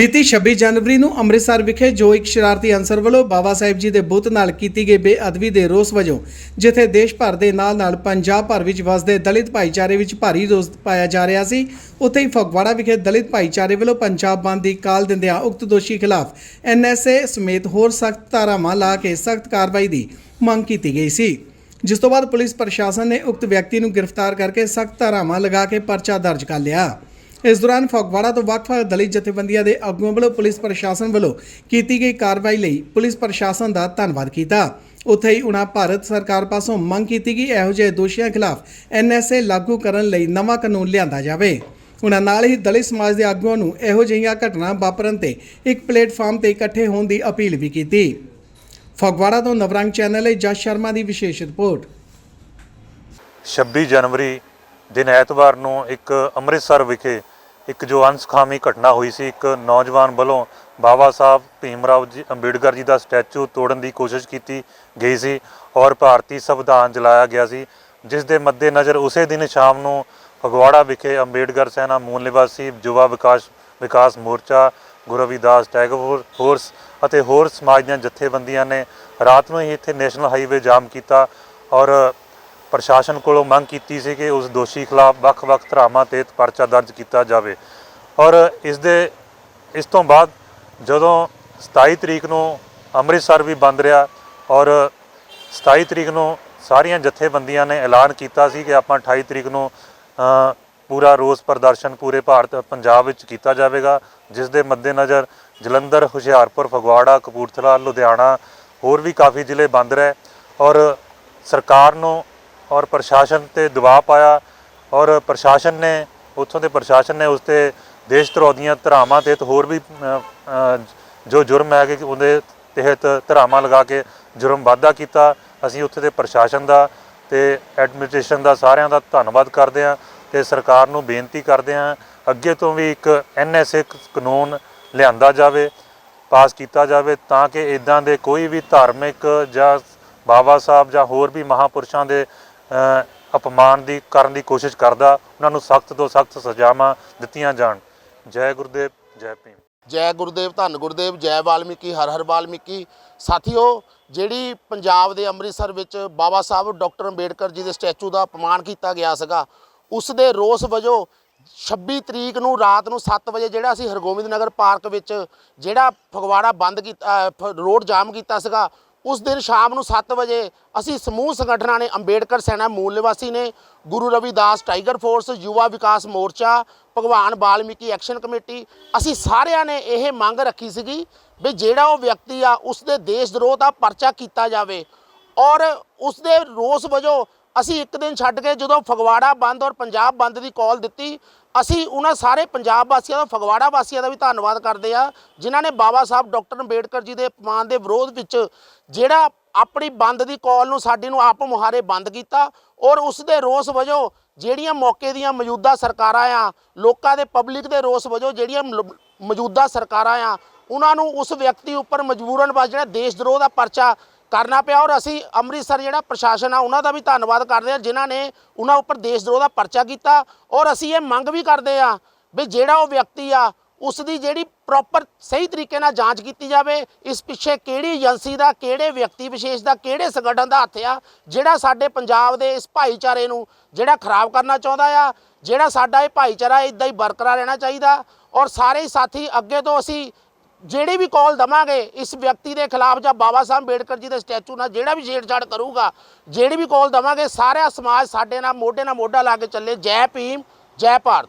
ਬੀਤੀ 26 ਜਨਵਰੀ ਨੂੰ ਅੰਮ੍ਰਿਤਸਰ ਵਿਖੇ ਜੋ ਇੱਕ ਸ਼ਰਾਰਤੀ ਅਨਸਰ ਵੱਲੋਂ ਬਾਬਾ ਸਾਹਿਬ ਜੀ ਦੇ ਬੁੱਤ ਨਾਲ ਕੀਤੀ ਗਈ ਬੇਅਦਬੀ ਦੇ ਰੋਸ ਵਜੋਂ, ਜਿੱਥੇ ਦੇਸ਼ ਭਰ ਦੇ ਨਾਲ-ਨਾਲ ਪੰਜਾਬ ਭਰ ਵਿੱਚ ਵਸਦੇ ਦਲਿਤ ਭਾਈਚਾਰੇ ਵਿੱਚ ਭਾਰੀ ਰੋਸ ਪਾਇਆ ਜਾ ਰਿਹਾ ਸੀ, ਉੱਥੇ ਹੀ ਫਗਵਾੜਾ ਵਿਖੇ ਦਲਿਤ ਭਾਈਚਾਰੇ ਵੱਲੋਂ ਪੰਜਾਬ ਬੰਦ ਦੀ ਕਾਲ ਦਿੰਦਿਆਂ ਉਕਤ ਦੋਸ਼ੀ ਖਿਲਾਫ ਐਨਐਸਏ ਸਮੇਤ ਹੋਰ ਸਖਤ ਧਾਰਾਵਾਂ ਲਾ ਕੇ ਸਖਤ ਕਾਰਵਾਈ ਦੀ ਮੰਗ ਕੀਤੀ ਗਈ ਸੀ। ਜਿਸ ਤੋਂ ਬਾਅਦ ਪੁਲਿਸ ਪ੍ਰਸ਼ਾਸਨ ਨੇ ਉਕਤ ਵਿਅਕਤੀ ਨੂੰ ਗ੍ਰਿਫਤਾਰ ਕਰਕੇ ਸਖਤ ਧਾਰਾਵਾਂ ਲਗਾ ਕੇ ਪਰਚਾ ਦਰਜ ਕਰ ਲਿਆ। ਇਸ ਦੌਰਾਨ ਫਗਵਾੜਾ ਤੋਂ ਵੱਖ-ਵੱਖ ਦਲਿਤ ਜਥੇਬੰਦੀਆਂ ਦੇ ਆਗੂਆਂ ਵੱਲੋਂ ਪੁਲਿਸ ਪ੍ਰਸ਼ਾਸਨ ਵੱਲੋਂ ਕੀਤੀ ਗਈ ਕਾਰਵਾਈ ਲਈ ਪੁਲਿਸ ਪ੍ਰਸ਼ਾਸਨ ਦਾ ਧੰਨਵਾਦ ਕੀਤਾ। ਉੱਥੇ ਹੀ ਉਨ੍ਹਾਂ ਭਾਰਤ ਸਰਕਾਰ ਪਾਸੋਂ ਮੰਗ ਕੀਤੀ ਕਿ ਇਹੋ ਜਿਹੇ ਦੋਸ਼ੀਆਂ ਖਿਲਾਫ ਐਨਐਸਏ ਲਾਗੂ ਕਰਨ ਲਈ ਨਵਾਂ ਕਾਨੂੰਨ ਲਿਆਂਦਾ ਜਾਵੇ। ਉਨ੍ਹਾਂ ਨਾਲ ਹੀ ਦਲਿਤ ਸਮਾਜ ਦੇ ਆਗੂਆਂ ਨੂੰ ਇਹੋ ਜਿਹੀਆਂ ਘਟਨਾ ਵਾਪਰਨ ਤੇ ਇੱਕ ਪਲੇਟਫਾਰਮ ਤੇ ਇਕੱਠੇ ਹੋਣ ਦੀ ਅਪੀਲ ਵੀ ਕੀਤੀ। ਫਗਵਾੜਾ ਤੋਂ ਨਵਰੰਗ ਚੈਨਲ ਲਈ ਜਸ ਸ਼ਰਮਾ ਦੀ ਵਿਸ਼ੇਸ਼ ਰਿਪੋਰਟ। 26 ਜਨਵਰੀ ਦਿਨ ਐਤਵਾਰ ਨੂੰ ਇੱਕ ਅੰਮ੍ਰਿਤਸਰ ਵਿਖੇ ਇੱਕ ਜੋ ਅਨਸਖਾਮੀ ਘਟਨਾ ਹੋਈ ਸੀ। ਇੱਕ ਨੌਜਵਾਨ ਵੱਲੋਂ ਬਾਬਾ ਸਾਹਿਬ ਭੀਮ ਰਾਓ ਜੀ, ਅੰਬੇਡਕਰ ਜੀ ਦਾ ਸਟੈਚੂ ਤੋੜਨ ਦੀ ਕੋਸ਼ਿਸ਼ ਕੀਤੀ ਗਈ ਸੀ ਔਰ ਭਾਰਤੀ ਸੰਵਿਧਾਨ ਜਲਾਇਆ ਗਿਆ ਸੀ। ਜਿਸ ਦੇ ਮੱਦੇਨਜ਼ਰ ਉਸੇ ਦਿਨ ਸ਼ਾਮ ਨੂੰ ਫਗਵਾੜਾ ਵਿਖੇ ਅੰਬੇਡਕਰ ਸੈਨਾ ਮੂਲ ਨਿਵਾਸੀ ਯੁਵਾ ਵਿਕਾਸ ਵਿਕਾਸ ਮੋਰਚਾ, ਗੁਰੂ ਰਵਿਦਾਸ ਟੈਗੋਰ ਫੋਰਸ ਅਤੇ ਹੋਰ ਸਮਾਜ ਦੀਆਂ ਜਥੇਬੰਦੀਆਂ ਨੇ ਰਾਤ ਨੂੰ ਹੀ ਇੱਥੇ ਨੈਸ਼ਨਲ ਹਾਈਵੇ ਜਾਮ ਕੀਤਾ ਔਰ ਪ੍ਰਸ਼ਾਸਨ ਕੋਲੋਂ ਮੰਗ ਕੀਤੀ ਸੀ ਕਿ ਉਸ ਦੋਸ਼ੀ ਖਿਲਾਫ ਵੱਖ-ਵੱਖ ਧਰਾਵਾਂ ਤਹਿਤ ਪਰਚਾ ਦਰਜ ਕੀਤਾ ਜਾਵੇ। ਔਰ ਇਸ ਦੇ, ਇਸ ਤੋਂ ਬਾਅਦ ਜਦੋਂ 27 ਤਰੀਕ ਨੂੰ ਅੰਮ੍ਰਿਤਸਰ ਵੀ ਬੰਦ ਰਿਹਾ ਔਰ 27 ਤਰੀਕ ਨੂੰ ਸਾਰੀਆਂ ਜਥੇਬੰਦੀਆਂ ਨੇ ਐਲਾਨ ਕੀਤਾ ਸੀ ਕਿ ਆਪਾਂ 28 ਤਰੀਕ ਨੂੰ ਪੂਰਾ ਰੋਸ ਪ੍ਰਦਰਸ਼ਨ ਪੂਰੇ ਭਾਰਤ, ਪੰਜਾਬ ਵਿੱਚ ਕੀਤਾ ਜਾਵੇਗਾ, ਜਿਸ ਦੇ ਮੱਦੇਨਜ਼ਰ ਜਲੰਧਰ, ਹੁਸ਼ਿਆਰਪੁਰ, ਫਗਵਾੜਾ, ਕਪੂਰਥਲਾ, ਲੁਧਿਆਣਾ ਹੋਰ ਵੀ ਕਾਫੀ ਜ਼ਿਲ੍ਹੇ ਬੰਦ ਰਹੇ। ਔਰ ਸਰਕਾਰ ਨੂੰ ਔਰ ਪ੍ਰਸ਼ਾਸਨ ਤੇ ਦਬਾਅ ਪਾਇਆ ਔਰ ਪ੍ਰਸ਼ਾਸਨ ਨੇ, ਉੱਥੋਂ ਦੇ ਪ੍ਰਸ਼ਾਸਨ ਨੇ ਉਸ ਤੇ ਦੇਸ਼ ਧਰੋ ਦੀਆਂ ਧਰਾਵਾਂ ਤਹਿਤ ਹੋਰ ਵੀ ਜੋ ਜੁਰਮ ਹੈਗੇ ਕਿ ਉਹਦੇ ਤਹਿਤ ਧਰਾਵਾਂ ਲਗਾ ਕੇ ਜੁਰਮ ਵਾਧਾ ਕੀਤਾ। ਅਸੀਂ ਉੱਥੇ ਦੇ ਪ੍ਰਸ਼ਾਸਨ ਦਾ ਤੇ ਐਡਮਿਨਿਸਟ੍ਰੇਸ਼ਨ ਦਾ ਸਾਰਿਆਂ ਦਾ ਧੰਨਵਾਦ ਕਰਦੇ ਹਾਂ ਤੇ ਸਰਕਾਰ ਨੂੰ ਬੇਨਤੀ ਕਰਦੇ ਹਾਂ, ਅੱਗੇ ਤੋਂ ਵੀ ਇੱਕ ਐਨਐਸਏ ਕਾਨੂੰਨ ਲਿਆਂਦਾ ਜਾਵੇ, ਪਾਸ ਕੀਤਾ ਜਾਵੇ ਤਾਂ ਕਿ ਇਦਾਂ ਦੇ ਕੋਈ ਵੀ ਧਾਰਮਿਕ ਜਾਂ ਬਾਬਾ ਸਾਹਿਬ ਜਾਂ ਹੋਰ ਵੀ ਮਹਾਪੁਰਸ਼ਾਂ ਦੇ ਅਪਮਾਨ ਦੀ, ਕਰਨ ਦੀ ਕੋਸ਼ਿਸ਼ ਕਰਦਾ, ਉਹਨਾਂ ਨੂੰ ਸਖਤ ਤੋਂ ਸਖਤ ਸਜ਼ਾਵਾਂ ਦਿੱਤੀਆਂ ਜਾਣ। ਜੈ ਗੁਰਦੇਵ, ਜੈ ਭੀਮ। ਜੈ ਗੁਰਦੇਵ, ਧੰਨ ਗੁਰਦੇਵ, ਜੈ ਵਾਲਮੀਕੀ, ਹਰ ਹਰ ਵਾਲਮੀਕੀ। ਸਾਥੀਓ, ਜਿਹੜੀ ਪੰਜਾਬ ਦੇ ਅੰਮ੍ਰਿਤਸਰ ਵਿੱਚ ਬਾਬਾ ਸਾਹਿਬ ਡਾਕਟਰ ਅੰਬੇਡਕਰ ਜੀ ਦੇ ਸਟੈਚੂ ਦਾ ਅਪਮਾਨ ਕੀਤਾ ਗਿਆ ਸੀਗਾ, ਉਸ ਦੇ ਰੋਸ ਵਜੋਂ 26 ਤਰੀਕ ਨੂੰ ਰਾਤ ਨੂੰ 7 ਵਜੇ ਜਿਹੜਾ ਅਸੀਂ ਹਰਗੋਬਿੰਦ ਨਗਰ ਪਾਰਕ ਵਿੱਚ ਜਿਹੜਾ ਫਗਵਾੜਾ ਬੰਦ ਕੀਤਾ ਫ- ਰੋਡ ਜਾਮ ਕੀਤਾ ਸੀਗਾ ਉਸ ਦਿਨ ਸ਼ਾਮ ਨੂੰ 7 ਵਜੇ ਅਸੀਂ ਸਮੂਹ ਸੰਗਠਨਾਂ ਨੇ ਅੰਬੇਡਕਰ ਸੈਨਾ ਮੂਲ ਨਿਵਾਸੀ ਨੇ ਗੁਰੂ ਰਵਿਦਾਸ ਟਾਈਗਰ ਫੋਰਸ, ਯੁਵਾ ਵਿਕਾਸ ਮੋਰਚਾ, ਭਗਵਾਨ ਵਾਲਮੀਕੀ ਐਕਸ਼ਨ ਕਮੇਟੀ, ਅਸੀਂ ਸਾਰਿਆਂ ਨੇ ਇਹ ਮੰਗ ਰੱਖੀ ਸੀਗੀ ਵੀ ਜਿਹੜਾ ਉਹ ਵਿਅਕਤੀ ਆ ਉਸ ਦੇ ਦੇਸ਼ ਵਿਰੋਧ ਦਾ ਪਰਚਾ ਕੀਤਾ ਜਾਵੇ। ਔਰ ਉਸ ਦੇ ਰੋਸ ਵਜੋਂ ਅਸੀਂ ਇੱਕ ਦਿਨ ਛੱਡ ਕੇ ਜਦੋਂ ਫਗਵਾੜਾ ਬੰਦ ਔਰ ਪੰਜਾਬ ਬੰਦ ਦੀ ਕਾਲ ਦਿੱਤੀ ਅਸੀਂ ਉਹਨਾਂ ਸਾਰੇ ਪੰਜਾਬ ਵਾਸੀਆਂ ਦਾ ਫਗਵਾੜਾ ਵਾਸੀਆਂ ਦਾ ਵੀ ਧੰਨਵਾਦ ਕਰਦੇ ਆ ਜਿਨ੍ਹਾਂ ਨੇ ਬਾਬਾ ਸਾਹਿਬ ਡਾਕਟਰ ਅੰਬੇਡਕਰ ਜੀ ਦੇ ਅਪਮਾਨ ਦੇ ਵਿਰੋਧ ਵਿੱਚ ਜਿਹੜਾ ਆਪਣੀ ਬੰਦ ਦੀ ਕਾਲ ਨੂੰ ਸਾਡੀ ਨੂੰ ਆਪ ਮੁਹਾਰੇ ਬੰਦ ਕੀਤਾ ਔਰ ਉਸ ਦੇ ਰੋਸ ਵਜੋਂ ਜਿਹੜੀਆਂ ਮੌਕੇ ਦੀਆਂ ਮੌਜੂਦਾ ਸਰਕਾਰਾਂ ਆ, ਲੋਕਾਂ ਦੇ ਪਬਲਿਕ ਦੇ ਰੋਸ ਵਜੋਂ ਜਿਹੜੀਆਂ ਮੌਜੂਦਾ ਸਰਕਾਰਾਂ ਆ, ਉਹਨਾਂ ਨੂੰ ਉਸ ਵਿਅਕਤੀ ਉੱਪਰ ਮਜਬੂਰਨ ਬਸ ਜਿਹੜਾ ਦੇਸ਼ ਦਰੋਹ ਦਾ ਪਰਚਾ ਕਰਨਾ ਪਿਆ ਔਰ ਅਸੀਂ ਅੰਮ੍ਰਿਤਸਰ ਜਿਹੜਾ ਪ੍ਰਸ਼ਾਸਨ ਆ, ਉਹਨਾਂ ਦਾ ਵੀ ਧੰਨਵਾਦ ਕਰਦੇ ਆ, ਜਿਨ੍ਹਾਂ ਨੇ ਉਹਨਾਂ ਉੱਪਰ ਦੇਸ਼ ਦਰੋਹ ਦਾ ਪਰਚਾ ਕੀਤਾ ਔਰ ਅਸੀਂ ਇਹ ਮੰਗ ਵੀ ਕਰਦੇ ਆ ਵੀ ਜਿਹੜਾ ਉਹ ਵਿਅਕਤੀ ਆ ਉਸ ਦੀ ਜਿਹੜੀ ਪ੍ਰੋਪਰ ਸਹੀ ਤਰੀਕੇ ਨਾਲ ਜਾਂਚ ਕੀਤੀ ਜਾਵੇ, ਇਸ ਪਿੱਛੇ ਕਿਹੜੀ ਏਜੰਸੀ ਦਾ, ਕਿਹੜੇ ਵਿਅਕਤੀ ਵਿਸ਼ੇਸ਼ ਦਾ, ਕਿਹੜੇ ਸੰਗਠਨ ਦਾ ਹੱਥ ਆ, ਜਿਹੜਾ ਸਾਡੇ ਪੰਜਾਬ ਦੇ ਇਸ ਭਾਈਚਾਰੇ ਨੂੰ ਜਿਹੜਾ ਖਰਾਬ ਕਰਨਾ ਚਾਹੁੰਦਾ ਆ, ਜਿਹੜਾ ਸਾਡਾ ਇਹ ਭਾਈਚਾਰਾ ਇਦਾਂ ਹੀ ਬਰਕਰਾਰ ਰਹਿਣਾ ਚਾਹੀਦਾ ਔਰ ਸਾਰੇ ਸਾਥੀ ਅੱਗੇ ਤੋਂ ਅਸੀਂ ਜਿਹੜੀ ਵੀ ਕਾਲ ਦਵਾਂਗੇ, ਇਸ ਵਿਅਕਤੀ ਦੇ ਖਿਲਾਫ ਜਾਂ ਬਾਬਾ ਸਾਹਿਬ ਅੰਬੇਡਕਰ ਜੀ ਦੇ ਸਟੈਚੂ ਨਾਲ ਜਿਹੜਾ ਵੀ ਛੇੜਛਾੜ ਕਰੂਗਾ, ਜਿਹੜੀ ਵੀ ਕਾਲ ਦਵਾਂਗੇ, ਸਾਰਾ ਸਮਾਜ ਸਾਡੇ ਨਾਲ ਮੋਢੇ ਨਾਲ ਮੋਢਾ ਲਾ ਕੇ ਚੱਲੇ। ਜੈ ਭੀਮ, ਜੈ ਭਾਰਤ।